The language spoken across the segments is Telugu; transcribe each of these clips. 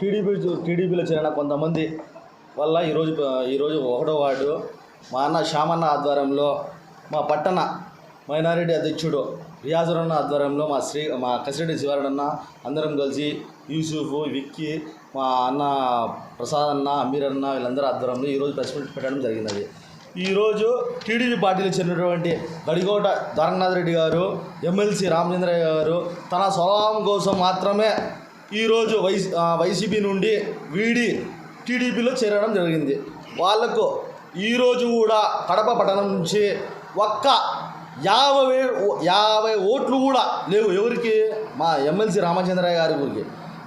టీడీపీ టీడీపీలో చేరిన కొంతమంది వల్ల ఈరోజు ఈరోజు ఒకటో వార్డు మా అన్న శ్యామన్న ఆధ్వర్యంలో మా పట్టణ మైనారిటీ అధ్యక్షుడు రియాజురన్న ఆధ్వర్యంలో మా శ్రీ మా కసిరెడ్డి శివారెడ్డి అందరం కలిసి యూసుఫ్ విక్కీ మా అన్న ప్రసాద్ అన్న అమీర్ అన్న వీళ్ళందరూ ఆధ్వర్యంలో ఈరోజు ప్రెస్ మీట్ పెట్టడం జరిగినది. ఈరోజు టీడీపీ పార్టీలో చెందినటువంటి గడికోట ద్వారకనాథ్ రెడ్డి గారు ఎమ్మెల్సీ రామచంద్రయ్య గారు తన స్వభావం కోసం మాత్రమే ఈరోజు వై వైసీపీ నుండి వీడి టీడీపీలో చేరడం జరిగింది. వాళ్ళకు ఈరోజు కూడా కడప పట్టణం నుంచి ఒక్క యాభై యాభై ఓట్లు కూడా లేవు. ఎవరికి? మా ఎమ్మెల్సీ రామచంద్రయ్య గారి ఊరికి.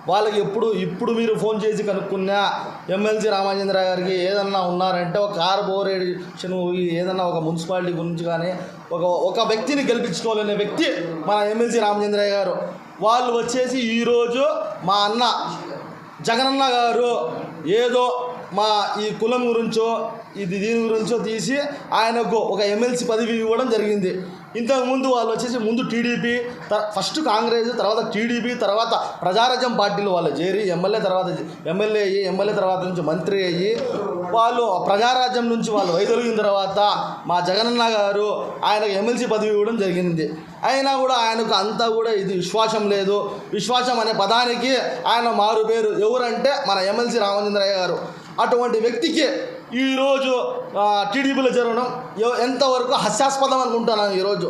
వాళ్ళకి ఎప్పుడు ఇప్పుడు మీరు ఫోన్ చేసి కనుక్కున్నా ఎమ్మెల్సీ రామచంద్ర గారికి ఏదన్నా ఉన్నారంటే ఒక కార్పొరేషన్ ఏదన్నా ఒక మున్సిపాలిటీ గురించి కానీ ఒక ఒక వ్యక్తిని గెలిపించుకోవాలనే వ్యక్తి మన ఎమ్మెల్సీ రామచంద్రయ్య గారు. వాళ్ళు వచ్చేసి ఈరోజు మా అన్న జగనన్న గారు ఏదో మా ఈ కులం గురించో ఇది దీని గురించో తీసి ఆయనకు ఒక ఎమ్మెల్సీ పదవి ఇవ్వడం జరిగింది. ఇంతకుముందు వాళ్ళు వచ్చేసి ముందు టీడీపీ ఫస్ట్ కాంగ్రెస్ తర్వాత టీడీపీ తర్వాత ప్రజారాజ్యం పార్టీలు వాళ్ళు చేరి ఎమ్మెల్యే తర్వాత ఎమ్మెల్యే అయ్యి ఎమ్మెల్యే తర్వాత నుంచి మంత్రి అయ్యి వాళ్ళు ప్రజారాజ్యం నుంచి వాళ్ళు వైదొలిగిన తర్వాత మా జగనన్న గారు ఆయనకు ఎమ్మెల్సీ పదవి ఇవ్వడం జరిగింది. అయినా కూడా ఆయనకు అంతా కూడా ఇది విశ్వాసం లేదు. విశ్వాసం అనే పదానికి ఆయన మారు పేరు ఎవరంటే మన ఎమ్మెల్సీ రామచంద్రయ్య గారు. అటువంటి వ్యక్తికి ఈరోజు టీడీపీలో జరగడం ఎంతవరకు హాస్యాస్పదం అనుకుంటున్నాను ఈరోజు.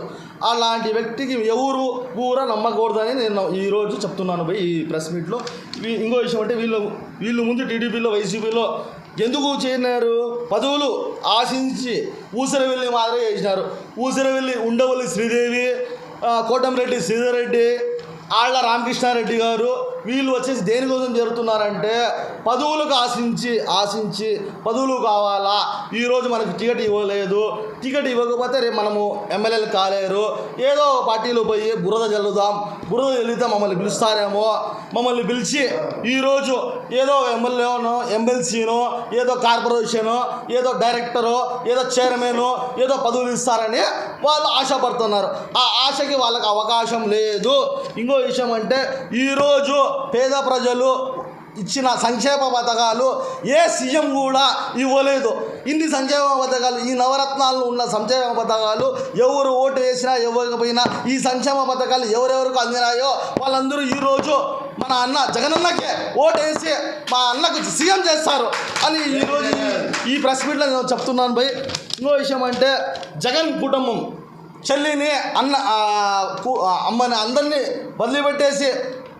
అలాంటి వ్యక్తికి ఎవరు ఊర నమ్మకూడదని నేను ఈరోజు చెప్తున్నాను పోయి ఈ ప్రెస్ మీట్లో. ఇంకో విషయం అంటే వీళ్ళు వీళ్ళు ముందు టీడీపీలో వైసీపీలో ఎందుకు చేరినారు? పదవులు ఆశించి ఊసరవెల్లి మాదిరి చేసినారు. ఊసరవెల్లి ఉండవల్లి శ్రీదేవి కోటంరెడ్డి శ్రీధర్ రెడ్డి రామకృష్ణారెడ్డి గారు వీళ్ళు వచ్చేసి దేనికోసం జరుగుతున్నారంటే పదవులకు ఆశించి ఆశించి పదవులు కావాలా? ఈరోజు మనకు టికెట్ ఇవ్వలేదు. టికెట్ ఇవ్వకపోతే రేపు మనము ఎమ్మెల్యేలు కాలేరు. ఏదో పార్టీలో పోయి బురద జల్లుదాం బురద చల్లితే మమ్మల్ని పిలుస్తారేమో. మమ్మల్ని పిలిచి ఈరోజు ఏదో ఎమ్మెల్యేనో ఎమ్మెల్సీనో ఏదో కార్పొరేషను ఏదో డైరెక్టరు ఏదో చైర్మన్ ఏదో పదవులు ఇస్తారని వాళ్ళు ఆశపడుతున్నారు. ఆ ఆశకి వాళ్ళకి అవకాశం లేదు. ఇంకో విషయం అంటే ఈరోజు పేద ప్రజలు ఇచ్చిన సంక్షేమ పథకాలు ఏ సీఎం కూడా ఇవ్వలేదు. ఇన్ని సంక్షేమ పథకాలు ఈ నవరత్నాలు ఉన్న సంక్షేమ పథకాలు ఎవరు ఓటు వేసినా ఇవ్వకపోయినా ఈ సంక్షేమ పథకాలు ఎవరెవరికి అందినాయో వాళ్ళందరూ ఈరోజు మన అన్న జగనన్నకే ఓటు వేసి మా అన్నకు సీఎం చేస్తారు అని ఈరోజు ఈ- ఈ ప్రెస్ మీట్లో నేను చెప్తున్నాను భయ్. ఇంకో విషయం అంటే జగన్ కుటుంబం చెల్లిని అన్న అమ్మని అందరినీ వదిలిపెట్టేసి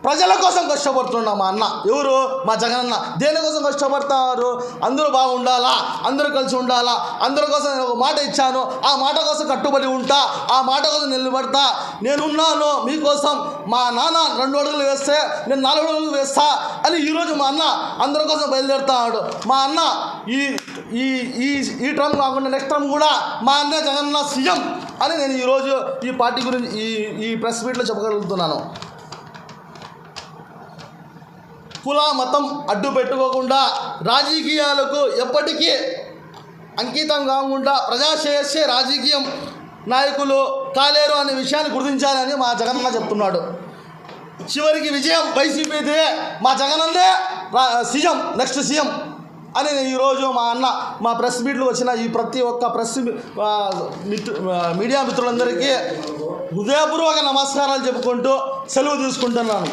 ప్రజల కోసం కష్టపడుతున్నాం మా అన్న. ఎవరు? మా జగనన్న. దేనికోసం కష్టపడతారు? అందరూ బాగుండాలా? అందరూ కలిసి ఉండాలా? అందరి కోసం నేను ఒక మాట ఇచ్చాను. ఆ మాట కోసం కట్టుబడి ఉంటా. ఆ మాట కోసం నిలబడతా. నేనున్నాను. మీకోసం మా నాన్న రెండు అడుగులు వేస్తే నేను నాలుగు అడుగులు వేస్తా అని ఈరోజు మా అన్న అందరి కోసం బయలుదేరుతాడు మా అన్న ఈ ఈ ఈ ఈ టర్మ్ కాకుండా నెక్స్ట్ టర్మ్ కూడా మా అన్న జగన్న సీఎం అని నేను ఈరోజు ఈ పార్టీ గురించి ఈ ఈ ప్రెస్ మీట్లో చెప్పగలుగుతున్నాను. కుల మతం అడ్డు పెట్టుకోకుండా రాజకీయాలకు ఎప్పటికీ అంకితం కాకుండా ప్రజాశ్రేయస్సే రాజకీయం నాయకులు కాలేరు అనే విషయాన్ని గుర్తించాలని మా జగనన్న చెప్తున్నాడు. చివరికి విజయం వైసీపీదే మా జగనందే రా- సీఎం నెక్స్ట్ సీఎం అని నేను ఈరోజు మా అన్న మా ప్రెస్ మీట్లు వచ్చిన ఈ ప్రతి ఒక్క ప్రెస్ మిత్రు మీడియా మిత్రులందరికీ హృదయపూర్వక నమస్కారాలు చెప్పుకుంటూ సెలవు తీసుకుంటున్నాను.